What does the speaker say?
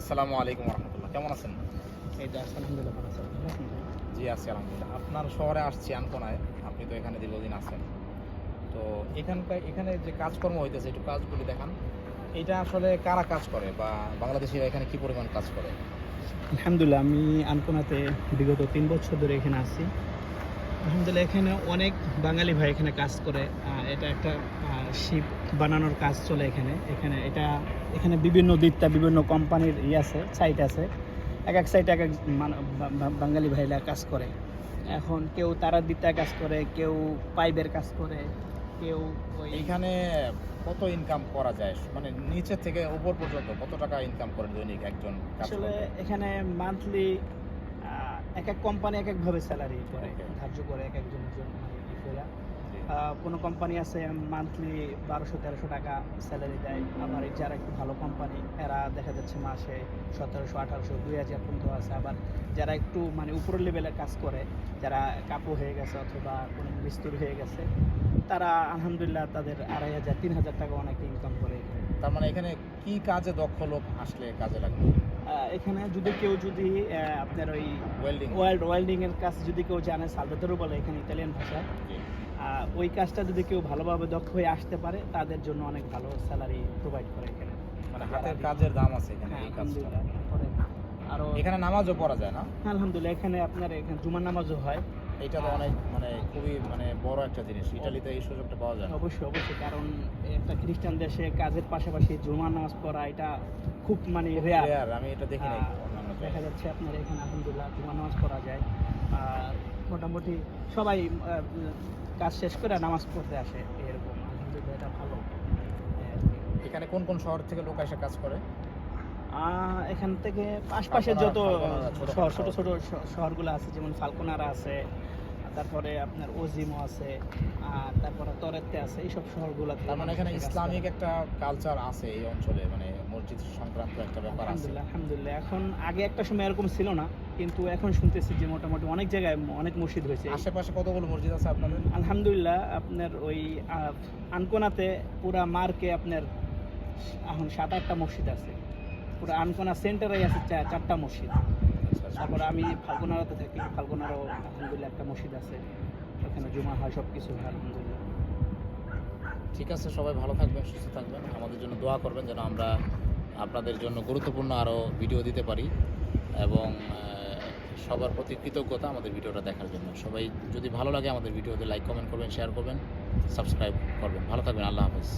আসসালামু আলাইকুম রহমতুল্লাহ কেমন আছেন? এই তো আলহামদুলিল্লাহ? জি আছি আলহামদুলিল্লাহ। আপনার শহরে আসছি আনকোনায়। আপনি তো এখানে দীর্ঘদিন আছেন। তো এখানকার এখানে যে কাজকর্ম হইতেছে একটু কাজগুলি দেখান। এটা আসলে কারা কাজ করে বা বাংলাদেশিরা এখানে কি পরিমাণ কাজ করে? আলহামদুলিল্লাহ আমি আনকোনাতে বিগত তিন বছর ধরে এখানে আছি। আলহামদুলিল্লাহ এখানে অনেক বাঙালি ভাই এখানে কাজ করে। এটা একটা শিপ বানানোর কাজ চলে এখানে। এখানে এটা এখানে বিভিন্ন দিকটা বিভিন্ন কোম্পানির ই আছে সাইট আছে। এক এক সাইটে এক এক বাঙালি ভাইরা কাজ করে। এখন কেউ তারার দিকটা কাজ করে কেউ পাইপের কাজ করে কেউ এখানে কত ইনকাম করা যায়? মানে নিচে থেকে উপর পর্যন্ত কত টাকা ইনকাম করে দৈনিক একজন আসলে এখানে মান্থলি এক এক কোম্পানি এক একভাবে স্যালারি করে ধার্য করে এক একজনের জন্য মানে কোনো কোম্পানি আছে মান্থলি বারোশো তেরোশো টাকা স্যালারি দেয়। আবার যারা একটু ভালো কোম্পানি এরা দেখা যাচ্ছে মাসে সতেরোশো আঠারোশো দুই হাজার পর্যন্ত আছে। আবার যারা একটু মানে উপরের লেভেলে কাজ করে যারা কাপড় হয়ে গেছে অথবা কোনো মিস্ত্রি হয়ে গেছে তারা আলহামদুলিল্লাহ তাদের আড়াই হাজার তিন হাজার টাকা অনেকে ইনকাম করে। তার মানে এখানে কি কাজে দক্ষ লোক আসলে কাজে লাগবে? এখানে যদি কেউ যদি আপনার ওই ওয়েল্ডিং ওয়েল্ড ওয়েল্ডিং এর কাজ যদি কেউ জানে সালভেতরও বলে এখানে ইতালিয়ান ভাষা। ওই কাজটা যদি কেউ ভালোভাবে দক্ষ হয়ে আসতে পারে তাদের জন্য অনেক ভালো স্যালারি প্রোভাইড করে এখানে। মানে হাতের কাজের দাম আছে এখানে হ্যাঁ, এই কাজটা। আলহামদুলিল্লাহ আরও এখানে নামাজও পড়া যায় না। আলহামদুলিল্লাহ এখানে আপনার এখানে জুমার নামাজও হয়। এটা তো অনেক মানে খুবই মানে বড় একটা জিনিস। ইটালিতে এই সুযোগটা পাওয়া যায় অবশ্যই অবশ্যই কারণ একটা খ্রিস্টান দেশে কাজের পাশাপাশি জুমার নামাজ পড়া এটা খুব মানে রেয়ার আমি এটা দেখি নাই দেখা যাচ্ছে আপনার এখানে আলহামদুলিল্লাহ জুমার নামাজ পড়া যায়। আর মোটামুটি সবাই কাজ শেষ করে নামাজ পড়তে আসে এরকম। আলহামদুলিল্লাহ এটা ভালো। এখানে কোন কোন শহর থেকে লোক এসে কাজ করে? এখান থেকে আশপাশের যত শহর ছোট ছোট শহরগুলো আছে যেমন ফাল্কোনারা আছে তারপরে আপনার ওজিমো আছে আর তারপরে তরেতে আছে এইসব শহরগুলো তার মানে এখানে ইসলামিক একটা কালচার আছে এই অঞ্চলে মানে মসজিদ সংক্রান্ত একটা ব্যাপার আছে। আলহামদুলিল্লাহ এখন আগে একটা সময় এরকম ছিল না কিন্তু এখন শুনতেছি যে মোটামুটি অনেক জায়গায় অনেক মসজিদ হয়েছে। আশেপাশে কতগুলো মসজিদ আছে আপনাদের? আলহামদুলিল্লাহ আপনার ওই আনকোনাতে পুরা মার্কে আপনার এখন সাত আটটা মসজিদ আছে। পুরো আনকোনা সেন্টারে আছে চারটা মসজিদ। তারপরে আমি ফাল্গুনারাতে থাকি। ফাল্গুনারও আলহামদুলিল্লাহ একটা মসজিদ আছে। ওখানে জুমা হয় সব কিছু হয়, আলহামদুলিল্লাহ। ঠিক আছে, সবাই ভালো থাকবেন, সুস্থ থাকবেন। আমাদের জন্য দোয়া করবেন যেন আমরা আপনাদের জন্য গুরুত্বপূর্ণ আরও ভিডিও দিতে পারি এবং সবার প্রতি কৃতজ্ঞতা আমাদের ভিডিওটা দেখার জন্য। সবাই যদি ভালো লাগে আমাদের ভিডিওতে লাইক, কমেন্ট করবেন, শেয়ার করবেন, সাবস্ক্রাইব করবেন। ভালো থাকবেন, আল্লাহ হাফেজ।